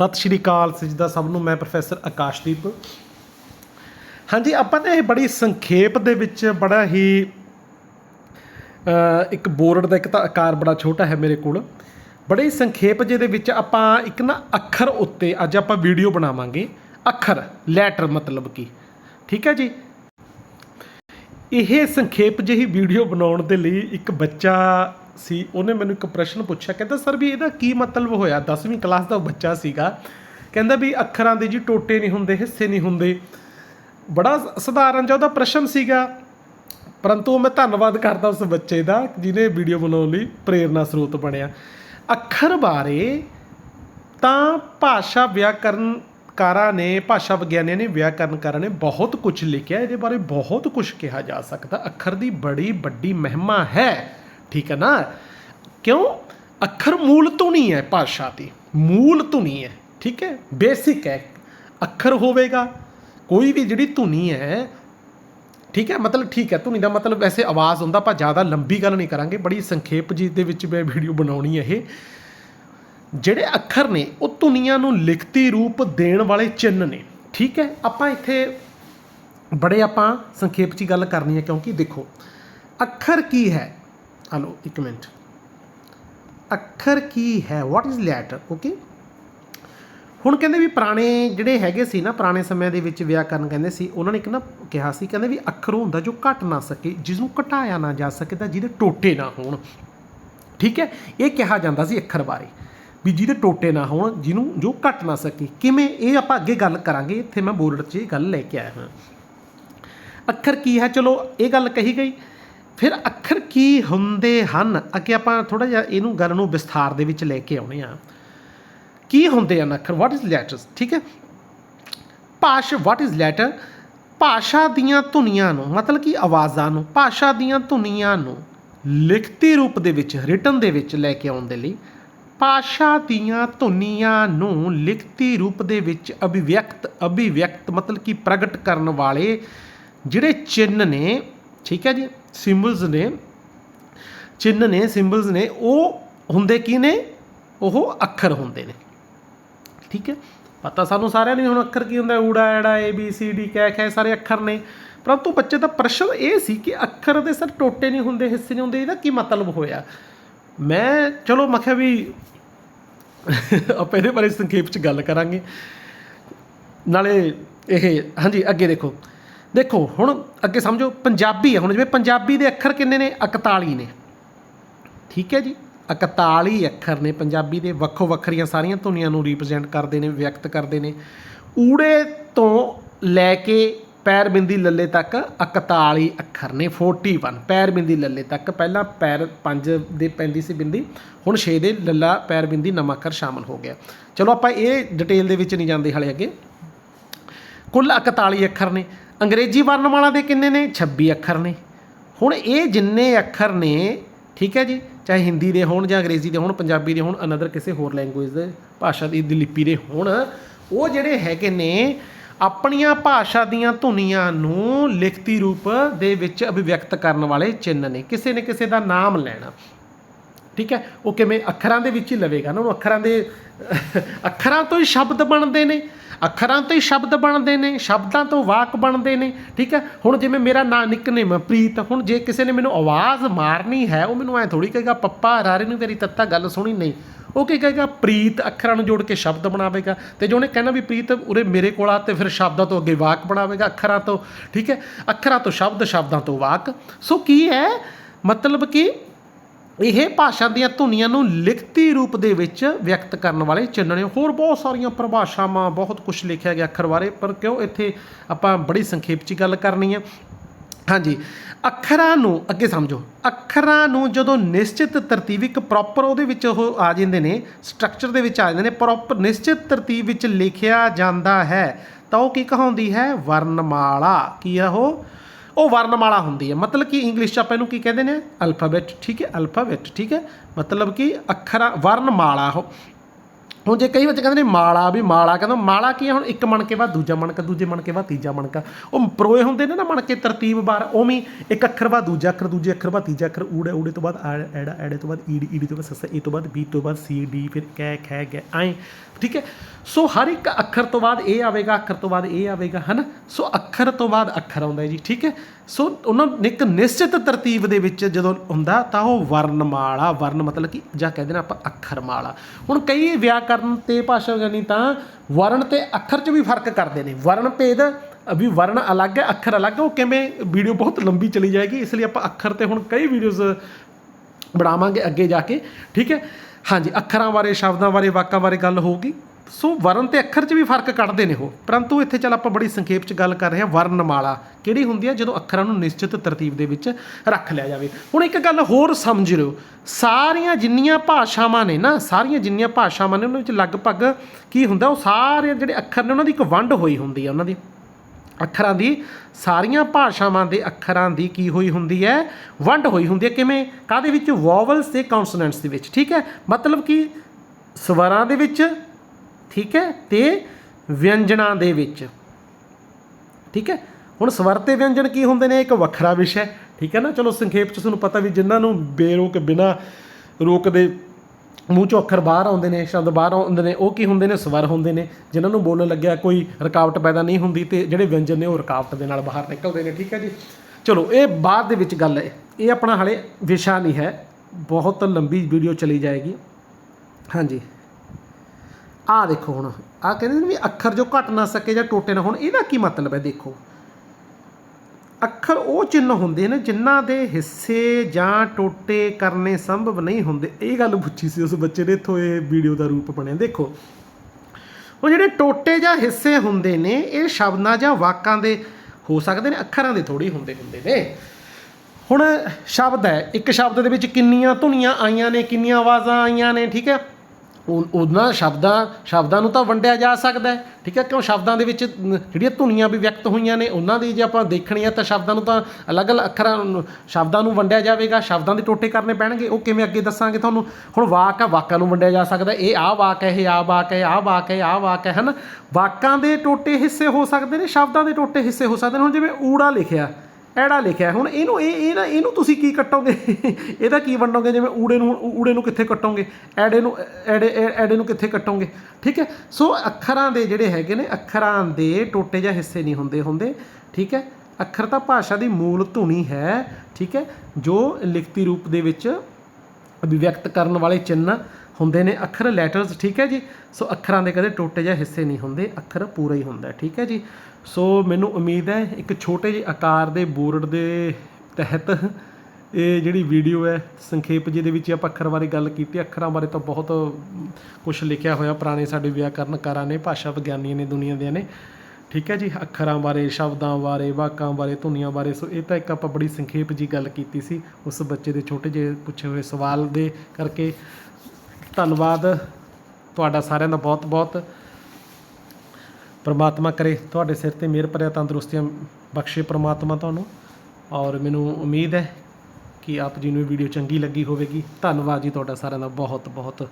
ਸਤਿ ਸ਼੍ਰੀ ਅਕਾਲ ਸਜਦਾ ਸਭ ਨੂੰ ਮੈਂ ਪ੍ਰੋਫੈਸਰ ਆਕਾਸ਼ਦੀਪ। ਹਾਂਜੀ, ਆਪਾਂ ਤਾਂ ਇਹ ਬੜੀ ਸੰਖੇਪ ਦੇ ਵਿੱਚ ਬੜਾ ਹੀ ਇੱਕ ਬੋਰਡ ਦਾ ਇੱਕ ਤਾਂ ਆਕਾਰ ਬੜਾ ਛੋਟਾ ਹੈ ਮੇਰੇ ਕੋਲ। ਬੜੇ ਹੀ ਸੰਖੇਪ ਜਿਹੇ ਦੇ ਵਿੱਚ ਆਪਾਂ ਇੱਕ ਨਾ ਅੱਖਰ ਉੱਤੇ ਅੱਜ ਆਪਾਂ ਵੀਡੀਓ ਬਣਾਵਾਂਗੇ। ਅੱਖਰ, ਲੈਟਰ ਮਤਲਬ ਕੀ। ਠੀਕ ਹੈ ਜੀ? ਇਹ ਸੰਖੇਪ ਜਿਹੀ ਵੀਡੀਓ ਬਣਾਉਣ ਦੇ ਲਈ ਇੱਕ ਬੱਚਾ ਸੀ, ਉਹਨੇ ਮੈਨੂੰ ਇੱਕ ਪ੍ਰਸ਼ਨ ਪੁੱਛਿਆ, ਕਹਿੰਦਾ, ਸਰ ਵੀ ਇਹਦਾ ਕੀ ਮਤਲਬ ਹੋਇਆ? 10ਵੀਂ ਕਲਾਸ ਦਾ ਬੱਚਾ ਸੀਗਾ। ਕਹਿੰਦਾ ਵੀ ਅੱਖਰਾਂ ਦੇ ਜੀ ਟੋਟੇ ਨਹੀਂ ਹੁੰਦੇ, ਹਿੱਸੇ ਨਹੀਂ ਹੁੰਦੇ। ਬੜਾ ਸਧਾਰਨ ਜਿਹਾ ਉਹਦਾ ਪ੍ਰਸ਼ਨ ਸੀਗਾ। ਪਰੰਤੂ ਮੈਂ ਧੰਨਵਾਦ ਕਰਦਾ ਉਸ ਬੱਚੇ ਦਾ, ਜਿਹਨੇ ਵੀਡੀਓ ਬਣਾਉਣ ਲਈ ਪ੍ਰੇਰਨਾ ਸਰੋਤ ਬਣਿਆ। ਅੱਖਰ ਬਾਰੇ ਤਾਂ ਭਾਸ਼ਾ ਵਿਆਕਰਨਕਾਰਾਂ ਨੇ, ਭਾਸ਼ਾ ਵਿਗਿਆਨੀਆਂ ਨੇ ਵਿਆਕਰਨਕਾਰਾਂ ਨੇ ਬਹੁਤ ਕੁਝ ਲਿਖਿਆ। ਇਹਦੇ ਬਾਰੇ ਬਹੁਤ ਕੁਝ ਕਿਹਾ ਜਾ ਸਕਦਾ। ਅੱਖਰ ਦੀ ਬੜੀ ਵੱਡੀ ਮਹਿਮਾ ਹੈ। ਠੀਕ ਹੈ ਨਾ? ਕਿਉਂ? ਅੱਖਰ ਮੂਲ ਧੁਨੀ ਹੈ ਭਾਸ਼ਾ ਦੀ। ਮੂਲ ਧੁਨੀ ਹੈ, ਠੀਕ ਹੈ? ਬੇਸਿਕ ਹੈ। ਅੱਖਰ ਹੋਵੇਗਾ, ਕੋਈ ਵੀ ਜਿਹੜੀ ਧੁਨੀ ਹੈ, ਠੀਕ ਹੈ? ਮਤਲਬ ਠੀਕ ਹੈ, ਧੁਨੀ ਦਾ ਮਤਲਬ ਵੈਸੇ ਆਵਾਜ਼ ਹੁੰਦਾ, ਆਪਾਂ ਜ਼ਿਆਦਾ ਲੰਬੀ ਗੱਲ ਨਹੀਂ ਕਰਾਂਗੇ। ਬੜੀ ਸੰਖੇਪ ਜੀ ਦੇ ਵਿੱਚ ਮੈਂ ਵੀਡੀਓ ਬਣਾਉਣੀ ਹੈ ਇਹ। ਜਿਹੜੇ ਅੱਖਰ ਨੇ, ਉਹ ਧੁਨੀਆਂ ਨੂੰ ਲਿਖਤੀ ਰੂਪ ਦੇਣ ਵਾਲੇ ਚਿੰਨ੍ਹ ਨੇ, ਠੀਕ ਹੈ? ਆਪਾਂ ਇੱਥੇ ਬੜੇ ਆਪਾਂ ਸੰਖੇਪ 'ਚ ਹੀ ਗੱਲ ਕਰਨੀ ਹੈ, ਕਿਉਂਕਿ ਦੇਖੋ, ਅੱਖਰ ਕੀ ਹੈ? ਹਲੋ, ਇੱਕ ਮਿੰਟ। ਅੱਖਰ ਕੀ ਹੈ? ਵਾਟ ਇਜ਼ ਲੈਟਰ ਓਕੇ ਹੁਣ ਕਹਿੰਦੇ ਵੀ ਪੁਰਾਣੇ ਜਿਹੜੇ ਹੈਗੇ ਸੀ ਨਾ, ਪੁਰਾਣੇ ਸਮਿਆਂ ਦੇ ਵਿੱਚ ਵਿਆਕਰਨ ਕਹਿੰਦੇ ਸੀ, ਉਹਨਾਂ ਨੇ ਇੱਕ ਨਾ ਕਿਹਾ ਸੀ, ਕਹਿੰਦੇ ਵੀ ਅੱਖਰ ਹੁੰਦਾ ਜੋ ਘਟ ਨਾ ਸਕੇ ਜਿਸ ਨੂੰ ਘਟਾਇਆ ਨਾ ਜਾ ਸਕੇ ਤਾਂ ਜਿਹਦੇ ਟੋਟੇ ਨਾ ਹੋਣ। ਠੀਕ ਹੈ? ਇਹ ਕਿਹਾ ਜਾਂਦਾ ਸੀ ਅੱਖਰ ਬਾਰੇ, ਵੀ ਜਿਹਦੇ ਟੋਟੇ ਨਾ ਹੋਣ, ਜਿਹਨੂੰ ਜੋ ਘਟ ਨਾ ਸਕੇ। ਕਿਵੇਂ? ਇਹ ਆਪਾਂ ਅੱਗੇ ਗੱਲ ਕਰਾਂਗੇ, ਇੱਥੇ ਮੈਂ ਬੋਰਡ 'ਚ ਇਹ ਗੱਲ ਲੈ ਕੇ ਆਇਆ ਹਾਂ। ਅੱਖਰ ਕੀ ਹੈ? ਚਲੋ, ਇਹ ਗੱਲ ਕਹੀ ਗਈ। ਫਿਰ ਅੱਖਰ ਕੀ ਹੁੰਦੇ ਹਨ? ਅੱਗੇ ਆਪਾਂ ਥੋੜਾ ਜਿਹਾ ਇਹਨੂੰ ਗੱਲ ਨੂੰ ਵਿਸਥਾਰ ਦੇ ਵਿੱਚ ਲੈ ਕੇ ਆਉਣੇ ਆ ਕੀ ਹੁੰਦੇ ਹਨ ਅੱਖਰ? ਵਾਟ ਇਜ਼ ਲੈਟਰਸ ਠੀਕ ਹੈ? ਭਾਸ਼ਾ ਵਾਟ ਇਜ਼ ਲੈਟਰ ਭਾਸ਼ਾ ਦੀਆਂ ਧੁਨੀਆਂ ਨੂੰ, ਮਤਲਬ ਕਿ ਆਵਾਜ਼ਾਂ ਨੂੰ, ਭਾਸ਼ਾ ਦੀਆਂ ਧੁਨੀਆਂ ਨੂੰ ਲਿਖਤੀ ਰੂਪ ਦੇ ਵਿੱਚ ਰਿਟਨ ਦੇ ਵਿੱਚ ਲੈ ਕੇ ਆਉਣ ਦੇ ਲਈ ਭਾਸ਼ਾ ਦੀਆਂ ਧੁਨੀਆਂ ਨੂੰ ਲਿਖਤੀ ਰੂਪ ਦੇ ਵਿੱਚ ਅਭਿਵਿਅਕਤ ਅਭਿਵਿਅਕਤ ਮਤਲਬ ਕਿ ਪ੍ਰਗਟ ਕਰਨ ਵਾਲੇ ਜਿਹੜੇ ਚਿੰਨ੍ਹ ਨੇ, ਠੀਕ ਹੈ ਜੀ? ਸਿੰਬਲਸ ਨੇ, ਚਿੰਨ੍ਹ ਨੇ ਸਿੰਬਲਸ ਨੇ, ਉਹ ਹੁੰਦੇ ਕੀ ਨੇ? ਉਹ ਅੱਖਰ ਹੁੰਦੇ ਨੇ। ਠੀਕ ਹੈ? ਪਤਾ ਸਾਨੂੰ ਸਾਰਿਆਂ ਨੂੰ ਹੁਣ ਅੱਖਰ ਕੀ ਹੁੰਦਾ ਊੜਾ, ਐੜਾ ਏ ਬੀ ਸੀ ਡੀ ਕੈ ਖੈ ਸਾਰੇ ਅੱਖਰ ਨੇ। ਪਰੰਤੂ ਬੱਚੇ ਦਾ ਪ੍ਰਸ਼ਨ ਇਹ ਸੀ ਕਿ ਅੱਖਰ ਦੇ ਸਰ ਟੋਟੇ ਨਹੀਂ ਹੁੰਦੇ, ਹਿੱਸੇ ਨਹੀਂ ਹੁੰਦੇ, ਇਹਦਾ ਕੀ ਮਤਲਬ ਹੋਇਆ? ਮੈਂ, ਚਲੋ, ਮੈਂ ਕਿਹਾ ਵੀ ਆਪਾਂ ਇਹਦੇ ਬਾਰੇ ਸੰਖੇਪ ਚ ਗੱਲ ਕਰਾਂਗੇ। ਨਾਲੇ ਇਹ, ਹਾਂਜੀ, ਅੱਗੇ ਦੇਖੋ। ਦੇਖੋ, ਹੁਣ ਅੱਗੇ ਸਮਝੋ, ਪੰਜਾਬੀ ਹੈ। ਹੁਣ ਜਿਵੇਂ ਪੰਜਾਬੀ ਦੇ ਅੱਖਰ ਕਿੰਨੇ ਨੇ? 41 ਨੇ। ਠੀਕ ਹੈ ਜੀ? 41 ਅੱਖਰ ਨੇ ਪੰਜਾਬੀ ਦੇ। ਵੱਖੋ ਵੱਖਰੀਆਂ ਸਾਰੀਆਂ ਧੁਨੀਆਂ ਨੂੰ ਰਿਪਰੈਜ਼ੈਂਟ ਕਰਦੇ ਨੇ, ਵਿਅਕਤ ਕਰਦੇ ਨੇ। ਊੜੇ ਤੋਂ ਲੈ ਕੇ ਪੈਰ ਬਿੰਦੀ ਲੱਲੇ ਤੱਕ 41 ਅੱਖਰ ਨੇ 41 ਪੈਰ ਬਿੰਦੀ ਲੱਲੇ ਤੱਕ। ਪਹਿਲਾਂ ਪੈਰ 5 ਦੇ ਪੈਂਦੀ ਸੀ ਬਿੰਦੀ, ਹੁਣ 6 ਦੇ ਲੱਲਾ ਪੈਰ ਬਿੰਦੀ ਨਵਾਂ ਅੱਖਰ ਸ਼ਾਮਲ ਹੋ ਗਿਆ। ਚਲੋ ਆਪਾਂ ਇਹ ਡਿਟੇਲ ਦੇ ਵਿੱਚ ਨਹੀਂ ਜਾਂਦੇ ਹਲੇ ਅੱਗੇ। ਕੁੱਲ 41 ਅੱਖਰ ਨੇ। ਅੰਗਰੇਜ਼ੀ ਵਰਣਮਾਲਾ ਦੇ ਕਿੰਨੇ ਨੇ? 26 ਅੱਖਰ ਨੇ। ਹੁਣ ਇਹ ਜਿੰਨੇ ਅੱਖਰ ਨੇ, ਠੀਕ ਹੈ ਜੀ? ਚਾਹੇ ਹਿੰਦੀ ਦੇ ਹੋਣ ਜਾਂ ਅੰਗਰੇਜ਼ੀ ਦੇ ਹੋਣ, ਪੰਜਾਬੀ ਦੇ ਹੋਣ ਅਨਦਰ ਕਿਸੇ ਹੋਰ ਲੈਂਗੁਏਜ ਦੇ ਭਾਸ਼ਾ ਦੀ ਦੀ ਲਿਪੀ ਦੇ ਹੋਣ, ਉਹ ਜਿਹੜੇ ਹੈਗੇ ਨੇ, ਆਪਣੀਆਂ ਭਾਸ਼ਾ ਦੀਆਂ ਧੁਨੀਆਂ ਨੂੰ ਲਿਖਤੀ ਰੂਪ ਦੇ ਵਿੱਚ ਅਭਿਵਿਅਕਤ ਕਰਨ ਵਾਲੇ ਚਿੰਨ੍ਹ ਨੇ। ਕਿਸੇ ਨੇ ਕਿਸੇ ਦਾ ਨਾਮ ਲੈਣਾ। ਠੀਕ ਹੈ? ਉਹ ਕਿਵੇਂ ਅੱਖਰਾਂ ਦੇ ਵਿੱਚ ਹੀ ਲਵੇਗਾ ਨਾ। ਉਹਨੂੰ ਅੱਖਰਾਂ ਦੇ ਅੱਖਰਾਂ ਤੋਂ ਹੀ ਸ਼ਬਦ ਬਣਦੇ ਨੇ। ਅੱਖਰਾਂ ਤੋਂ ਹੀ ਸ਼ਬਦ ਬਣਦੇ ਨੇ, ਸ਼ਬਦਾਂ ਤੋਂ ਵਾਕ ਬਣਦੇ ਨੇ, ਠੀਕ ਹੈ? ਹੁਣ ਜਿਵੇਂ ਮੇਰਾ ਨਾਂ ਨਿਕਨੇਮ ਪ੍ਰੀਤ, ਹੁਣ ਜੇ ਕਿਸੇ ਨੇ ਮੈਨੂੰ ਆਵਾਜ਼ ਮਾਰਨੀ ਹੈ, ਉਹ ਮੈਨੂੰ ਐ ਥੋੜੀ ਕਹੇਗਾ, ਪੱਪਾ, ਰਾਰੇ ਨੂੰ ਤੇਰੀ ਤੱਤਾ ਗੱਲ ਸੁਣੀ ਨਹੀਂ। ਉਹ ਕੀ ਕਹੇਗਾ? ਪ੍ਰੀਤ ਅੱਖਰਾਂ ਨੂੰ ਜੋੜ ਕੇ ਸ਼ਬਦ ਬਣਾਵੇਗਾ। ਤੇ ਜੋ ਉਹਨੇ ਕਹਿਣਾ ਵੀ ਪ੍ਰੀਤ, ਉਰੇ ਮੇਰੇ ਕੋਲ ਆ, ਤੇ ਫਿਰ ਸ਼ਬਦਾਂ ਤੋਂ ਅੱਗੇ ਵਾਕ ਬਣਾਵੇਗਾ, ਅੱਖਰਾਂ ਤੋਂ, ਠੀਕ ਹੈ? ਅੱਖਰਾਂ ਤੋਂ ਸ਼ਬਦ, ਸ਼ਬਦਾਂ ਤੋਂ ਵਾਕ। ਸੋ ਕੀ ਹੈ? ਮਤਲਬ ਕਿ ਇਹ ਭਾਸ਼ਾ ਦੀਆਂ ਧੁਨੀਆਂ ਨੂੰ ਲਿਖਤੀ ਰੂਪ ਦੇ ਵਿੱਚ ਵਿਅਕਤ ਕਰਨ ਵਾਲੇ ਚਿੰਨ੍ਹ ਨੇ। ਹੋਰ ਬਹੁਤ ਸਾਰੀਆਂ ਪਰਿਭਾਸ਼ਾਵਾਂ, ਬਹੁਤ ਕੁਝ ਲਿਖਿਆ ਗਿਆ ਅੱਖਰ ਬਾਰੇ, ਪਰ ਕਿਉਂ ਇੱਥੇ ਆਪਾਂ ਬੜੀ ਸੰਖੇਪ 'ਚ ਗੱਲ ਕਰਨੀ ਹੈ? ਹਾਂਜੀ, ਅੱਖਰਾਂ ਨੂੰ ਅੱਗੇ ਸਮਝੋ। ਅੱਖਰਾਂ ਨੂੰ ਜਦੋਂ ਨਿਸ਼ਚਿਤ ਤਰਤੀਬ ਇੱਕ ਪ੍ਰੋਪਰ ਉਹਦੇ ਵਿੱਚ ਉਹ ਆ ਜਾਂਦੇ ਨੇ ਸਟਰਕਚਰ ਦੇ ਵਿੱਚ ਆ ਜਾਂਦੇ ਨੇ ਪ੍ਰੋਪਰ ਨਿਸ਼ਚਿਤ ਤਰਤੀਬ ਵਿੱਚ ਲਿਖਿਆ ਜਾਂਦਾ ਹੈ, ਤਾਂ ਉਹ ਕੀ ਕਹਾਉਂਦੀ ਹੈ? ਵਰਣਮਾਲਾ। ਕੀ ਆ ਉਹ? ਉਹ ਵਰਣਮਾਲਾ ਹੁੰਦੀ ਹੈ। ਮਤਲਬ ਕਿ ਇੰਗਲਿਸ਼ ਚ ਆਪਾਂ ਇਹਨੂੰ ਕੀ ਕਹਿੰਦੇ ਨੇ? ਅਲਫਾਬੈਟ ਠੀਕ ਹੈ? ਅਲਫਾਬੈਟ ਠੀਕ ਹੈ? ਮਤਲਬ ਕਿ ਅੱਖਰਾਂ ਵਰਣਮਾਲਾ ਉਹ। ਹੁਣ ਜੇ ਕਈ ਬੱਚੇ ਕਹਿੰਦੇ ਨੇ ਮਾਲਾ ਵੀ ਮਾਲਾ, ਕਹਿੰਦਾ ਮਾਲਾ ਕੀ ਹੈ ਹੁਣ ਇੱਕ ਮਣਕੇ ਬਾਅਦ ਦੂਜਾ ਮਣਕਾ, ਦੂਜੇ ਮਣਕੇ ਬਾਅਦ ਤੀਜਾ ਮਣਕਾ। ਉਹ ਪਰੋਏ ਹੁੰਦੇ ਨੇ ਨਾ ਮਣਕੇ ਤਰਤੀਬ ਬਾਰ ਉਵੇਂ ਇੱਕ ਅੱਖਰ ਬਾਅਦ ਦੂਜਾ ਅੱਖਰ, ਦੂਜੇ ਅੱਖਰ ਬਾਅਦ ਤੀਜਾ ਅੱਖਰ, ਊੜੇ ਊੜੇ ਤੋਂ ਬਾਅਦ ਆ- ਐੜਾ, ਐੜੇ ਤੋਂ ਬਾਅਦ ਈੜੀ ਈੜੀ ਤੋਂ ਬਾਅਦ ਸੱਸਾ, ਏ ਤੋਂ ਬਾਅਦ ਬੀ ਤੋਂ ਬਾਅਦ ਸੀ, ਡੀ, ਫਿਰ ਕੈ, ਖੈ, ਗੈ ਐ ਠੀਕ ਹੈ? ਸੋ ਹਰ ਇੱਕ ਅੱਖਰ ਤੋਂ ਬਾਅਦ ਇਹ ਆਵੇਗਾ, ਅੱਖਰ ਤੋਂ ਬਾਅਦ ਇਹ ਆਵੇਗਾ, ਹਨਾ? ਸੋ ਅੱਖਰ ਤੋਂ ਬਾਅਦ ਅੱਖਰ ਆਉਂਦਾ ਜੀ, ਠੀਕ ਹੈ? ਸੋ ਉਹਨਾਂ ਨੂੰ ਇੱਕ ਨਿਸ਼ਚਿਤ ਤਰਤੀਬ ਦੇ ਵਿੱਚ ਜਦੋਂ ਹੁੰਦਾ ਤਾਂ ਉਹ ਵਰਨਮਾਲਾ, ਵਰਨ ਮਤਲਬ ਕਿ ਜਾਂ ਕਹਿੰਦੇ ਨੇ ਆਪਾਂ ਅੱਖਰਮਾਲਾ। ਹੁਣ ਕਈ ਵਿਆਕਰਨ ਤੇ ਭਾਸ਼ਾ ਵਿਗਿਆਨੀ ਤਾਂ ਵਰਣ ਤੇ ਅੱਖਰ 'ਚ ਵੀ ਫ਼ਰਕ ਕਰਦੇ ਨੇ। ਵਰਣ ਭੇਦ, ਵੀ ਵਰਣ ਅਲੱਗ ਹੈ, ਅੱਖਰ ਅਲੱਗ ਹੈ, ਉਹ ਕਿਵੇਂ ਵੀਡੀਓ ਬਹੁਤ ਲੰਬੀ ਚਲੀ ਜਾਏਗੀ, ਇਸ ਲਈ ਆਪਾਂ ਅੱਖਰ ਤੇ ਹੁਣ ਕਈ ਵੀਡੀਓਜ਼ ਬਣਾਵਾਂਗੇ ਅੱਗੇ ਜਾ ਕੇ, ਠੀਕ ਹੈ? ਹਾਂਜੀ, ਅੱਖਰਾਂ ਬਾਰੇ, ਸ਼ਬਦਾਂ ਬਾਰੇ, ਵਾਕਾਂ ਬਾਰੇ ਗੱਲ ਹੋਊਗੀ। ਸੋ ਵਰਨ ਤੇ ਅੱਖਰ 'ਚ ਵੀ ਫ਼ਰਕ ਕੱਢਦੇ ਨੇ ਉਹ। ਪਰੰਤੂ ਇੱਥੇ ਚੱਲ ਆਪਾਂ ਬੜੀ ਸੰਖੇਪ 'ਚ ਗੱਲ ਕਰ ਰਹੇ ਹਾਂ ਵਰਨਮਾਲਾ ਕਿਹੜੀ ਹੁੰਦੀ ਹੈ? ਜਦੋਂ ਅੱਖਰਾਂ ਨੂੰ ਨਿਸ਼ਚਿਤ ਤਰਤੀਬ ਦੇ ਵਿੱਚ ਰੱਖ ਲਿਆ ਜਾਵੇ। ਹੁਣ ਇੱਕ ਗੱਲ ਹੋਰ ਸਮਝ ਲਿਓ। ਸਾਰੀਆਂ ਜਿੰਨੀਆਂ ਭਾਸ਼ਾਵਾਂ ਨੇ ਨਾ, ਸਾਰੀਆਂ ਜਿੰਨੀਆਂ ਭਾਸ਼ਾਵਾਂ ਨੇ, ਉਹਨਾਂ ਵਿੱਚ ਲਗਭਗ ਕੀ ਹੁੰਦਾ? ਉਹ ਸਾਰੇ ਜਿਹੜੇ ਅੱਖਰ ਨੇ, ਉਹਨਾਂ ਦੀ ਇੱਕ ਵੰਡ ਹੋਈ ਹੁੰਦੀ ਹੈ, ਉਹਨਾਂ ਦੀ। ਅੱਖਰਾਂ ਦੀ, ਸਾਰੀਆਂ ਭਾਸ਼ਾਵਾਂ ਦੇ ਅੱਖਰਾਂ ਦੀ ਕੀ ਹੋਈ ਹੁੰਦੀ ਹੈ? ਵੰਡ ਹੋਈ ਹੁੰਦੀ ਹੈ। ਕਿਵੇਂ? ਕਾਦੇ ਵਿੱਚ? ਵੋਵਲਸ ਤੇ ਕੌਨਸੋਨੈਂਟਸ ਦੇ ਵਿੱਚ। ਠੀਕ ਹੈ? ਮਤਲਬ ਕਿ ਸਵਰਾਂ ਦੇ ਵਿੱਚ ਠੀਕ ਹੈ? ਤੇ ਵਿਅੰਜਨਾਂ ਦੇ ਵਿੱਚ। ਠੀਕ ਹੈ? ਹੁਣ ਸਵਰ ਤੇ ਵਿਅੰਜਨ ਕੀ ਹੁੰਦੇ ਨੇ? ਇੱਕ ਵੱਖਰਾ ਵਿਸ਼ਾ ਹੈ। ਠੀਕ ਹੈ ਨਾ? ਚਲੋ ਸੰਖੇਪ ਚ ਤੁਹਾਨੂੰ ਪਤਾ ਵੀ ਜਿਨ੍ਹਾਂ ਨੂੰ ਬੇਰੋਕ ਬਿਨਾ ਰੋਕ ਦੇ ਮੂੰਹ ਚੋਂ ਅੱਖਰ ਬਾਹਰ ਆਉਂਦੇ ਨੇ, ਸ਼ਬਦ ਬਾਹਰ ਆਉਂਦੇ ਨੇ, ਉਹ ਕੀ ਹੁੰਦੇ ਨੇ? ਸਵਰ ਹੁੰਦੇ ਨੇ। ਜਿਨ੍ਹਾਂ ਨੂੰ ਬੋਲਣ ਲੱਗਿਆ ਕੋਈ ਰੁਕਾਵਟ ਪੈਦਾ ਨਹੀਂ ਹੁੰਦੀ ਤੇ ਜਿਹੜੇ ਵਿਅੰਜਨ ਨੇ ਉਹ ਰੁਕਾਵਟ ਦੇ ਨਾਲ ਬਾਹਰ ਨਿਕਲਦੇ ਨੇ। ਠੀਕ ਹੈ ਜੀ? ਚਲੋ, ਇਹ ਬਾਅਦ ਦੇ ਵਿੱਚ ਗੱਲ ਹੈ। ਇਹ ਆਪਣਾ ਹਲੇ ਵਿਸ਼ਾ ਨਹੀਂ ਹੈ। ਬਹੁਤ ਲੰਬੀ ਵੀਡੀਓ ਚਲੀ ਜਾਏਗੀ। ਹਾਂਜੀ। ਆਹ ਦੇਖੋ ਹੁਣ ਆਹ ਕਹਿੰਦੇ ਨੇ ਵੀ ਅੱਖਰ ਜੋ ਘਟ ਨਾ ਸਕੇ ਜਾਂ ਟੋਟੇ ਨਾ ਹੋਣ, ਇਹਦਾ ਕੀ ਮਤਲਬ ਹੈ ਦੇਖੋ? ਅੱਖਰ ਉਹ ਚਿੰਨ੍ਹ ਹੁੰਦੇ ਨੇ ਜਿਨ੍ਹਾਂ ਦੇ ਹਿੱਸੇ ਜਾਂ ਟੋਟੇ ਕਰਨੇ ਸੰਭਵ ਨਹੀਂ ਹੁੰਦੇ। ਇਹ ਗੱਲ ਪੁੱਛੀ ਸੀ ਉਸ ਬੱਚੇ ਨੇ, ਇੱਥੋਂ ਇਹ ਵੀਡੀਓ ਦਾ ਰੂਪ ਬਣਿਆ। ਦੇਖੋ, ਉਹ ਜਿਹੜੇ ਟੋਟੇ ਜਾਂ ਹਿੱਸੇ ਹੁੰਦੇ ਨੇ, ਇਹ ਸ਼ਬਦਾਂ ਜਾਂ ਵਾਕਾਂ ਦੇ ਹੋ ਸਕਦੇ ਨੇ, ਅੱਖਰਾਂ ਦੇ ਥੋੜੀ ਹੁੰਦੇ ਹੁੰਦੇ ਨੇ। ਹੁਣ ਸ਼ਬਦ ਹੈ, ਇੱਕ ਸ਼ਬਦ ਦੇ ਵਿੱਚ ਕਿੰਨੀਆਂ ਧੁਨੀਆਂ ਆਈਆਂ ਨੇ, ਕਿੰਨੀਆਂ ਆਵਾਜ਼ਾਂ ਆਈਆਂ ਨੇ, ਠੀਕ ਹੈ? ਉਹਨਾਂ ਸ਼ਬਦਾਂ ਸ਼ਬਦਾਂ ਨੂੰ ਤਾਂ ਵੰਡਿਆ ਜਾ ਸਕਦਾ ਹੈ। ਠੀਕ ਹੈ, ਕਿਉਂ? ਸ਼ਬਦਾਂ ਦੇ ਵਿੱਚ ਜਿਹੜੀਆਂ ਧੁਨੀਆਂ ਵੀ ਵਿਅਕਤ ਹੋਈਆਂ ਨੇ ਉਹਨਾਂ ਦੀ ਜੇ ਆਪਾਂ ਦੇਖਣੀ ਆ ਤਾਂ ਸ਼ਬਦਾਂ ਨੂੰ ਤਾਂ ਅਲੱਗ-ਅਲੱਗ ਅੱਖਰਾਂ ਨੂੰ ਸ਼ਬਦਾਂ ਨੂੰ ਵੰਡਿਆ ਜਾਵੇਗਾ, ਸ਼ਬਦਾਂ ਦੇ ਟੋਟੇ ਕਰਨੇ ਪੈਣਗੇ। ਉਹ ਕਿਵੇਂ ਅੱਗੇ ਦੱਸਾਂਗੇ ਤੁਹਾਨੂੰ? ਹੁਣ ਵਾਕ ਆ, ਵਾਕਾਂ ਨੂੰ ਵੰਡਿਆ ਜਾ ਸਕਦਾ ਇਹ ਆਹ ਵਾਕ ਹੈ, ਇਹ ਆਹ ਵਾਕ ਹੈ, ਆਹ ਵਾਕ ਹੈ, ਆਹ ਵਾਕ ਹੈ, ਹਨ? ਵਾਕਾਂ ਦੇ ਟੋਟੇ ਹਿੱਸੇ ਹੋ ਸਕਦੇ ਨੇ, ਸ਼ਬਦਾਂ ਦੇ ਟੋਟੇ ਹਿੱਸੇ ਹੋ ਸਕਦੇ ਨੇ। ਹੁਣ ਜਿਵੇਂ ਊੜਾ ਲਿਖਿਆ ਐੜਾ ਲਿਖਿਆ ਹੁਣ ਇਹਨੂੰ ਇਹ ਇਹ ਨਾ ਇਹਨੂੰ ਤੁਸੀਂ ਕੀ ਕੱਟੋਗੇ? ਇਹਦਾ ਕੀ ਵੰਡੋਗੇ? ਜਿਵੇਂ ਊੜੇ ਨੂੰ ਊੜੇ ਨੂੰ ਕਿੱਥੇ ਕੱਟੋਗੇ? ਐੜੇ ਨੂੰ ਐੜੇ ਐੜੇ ਨੂੰ ਕਿੱਥੇ ਕੱਟੋਗੇ? ਠੀਕ ਹੈ? ਸੋ ਅੱਖਰਾਂ ਦੇ ਜਿਹੜੇ ਹੈਗੇ ਨੇ, ਅੱਖਰਾਂ ਦੇ ਟੋਟੇ ਜਾਂ ਹਿੱਸੇ ਨਹੀਂ ਹੁੰਦੇ ਹੁੰਦੇ। ਠੀਕ ਹੈ? ਅੱਖਰ ਤਾਂ ਭਾਸ਼ਾ ਦੀ ਮੂਲ ਧੁਨੀ ਹੈ। ਠੀਕ ਹੈ? ਜੋ ਲਿਖਤੀ ਰੂਪ ਦੇ ਵਿੱਚ ਅਭਿਵਿਅਕਤ ਕਰਨ ਵਾਲੇ ਚਿੰਨ੍ਹ ਹੁੰਦੇ ਨੇ। ਅੱਖਰ ਲੈਟਰਸ ਠੀਕ ਹੈ ਜੀ? ਸੋ ਅੱਖਰਾਂ ਦੇ ਕਦੇ ਟੋਟੇ ਜਾਂ ਹਿੱਸੇ ਨਹੀਂ ਹੁੰਦੇ। ਅੱਖਰ ਪੂਰਾ ਹੀ ਹੁੰਦਾ ਠੀਕ ਹੈ ਜੀ? ਸੋ ਮੈਨੂੰ ਉਮੀਦ ਹੈ ਇੱਕ ਛੋਟੇ ਜਿਹੇ ਆਕਾਰ ਦੇ ਬੋਰਡ ਦੇ ਤਹਿਤ ਇਹ ਜਿਹੜੀ ਵੀਡੀਓ ਹੈ, ਸੰਖੇਪ ਜਿਹੇ ਦੇ ਵਿੱਚ ਆਪਾਂ ਅੱਖਰ ਬਾਰੇ ਗੱਲ ਕੀਤੀ। ਅੱਖਰਾਂ ਬਾਰੇ ਤਾਂ ਬਹੁਤ ਕੁਝ ਲਿਖਿਆ ਹੋਇਆ। ਪੁਰਾਣੇ ਸਾਡੇ ਵਿਆਕਰਨਕਾਰਾਂ ਨੇ, ਭਾਸ਼ਾ ਵਿਗਿਆਨੀਆਂ ਨੇ, ਦੁਨੀਆ ਦੇ ਨੇ। ਠੀਕ ਹੈ ਜੀ? ਅੱਖਰਾਂ ਬਾਰੇ, ਸ਼ਬਦਾਂ ਬਾਰੇ, ਵਾਕਾਂ ਬਾਰੇ, ਧੁਨੀਆਂ ਬਾਰੇ। ਸੋ ਇਹ ਤਾਂ ਇੱਕ ਆਪਾਂ ਬੜੀ ਸੰਖੇਪ ਜੀ ਗੱਲ ਕੀਤੀ ਸੀ। ਉਸ ਬੱਚੇ ਦੇ ਛੋਟੇ ਜਿਹੇ ਪੁੱਛੇ ਹੋਏ ਸਵਾਲ ਦੇ ਕਰਕੇ ਧੰਨਵਾਦ। ਤੁਹਾਡਾ ਸਾਰਿਆਂ ਦਾ ਬਹੁਤ ਬਹੁਤ ਪ੍ਰਮਾਤਮਾ ਕਰੇ, ਤੁਹਾਡੇ ਸਿਰ ਤੇ ਮਿਹਰ ਭਰਿਆ, ਤੰਦਰੁਸਤੀਆਂ ਬਖਸ਼ੇ ਪ੍ਰਮਾਤਮਾ ਤੁਹਾਨੂੰ। ਔਰ ਮੈਨੂੰ ਉਮੀਦ ਹੈ ਕਿ ਆਪ ਜੀ ਨੂੰ ਵੀਡੀਓ ਚੰਗੀ ਲੱਗੀ ਹੋਵੇਗੀ। ਧੰਨਵਾਦ ਜੀ ਤੁਹਾਡਾ ਸਾਰਿਆਂ ਦਾ ਬਹੁਤ ਬਹੁਤ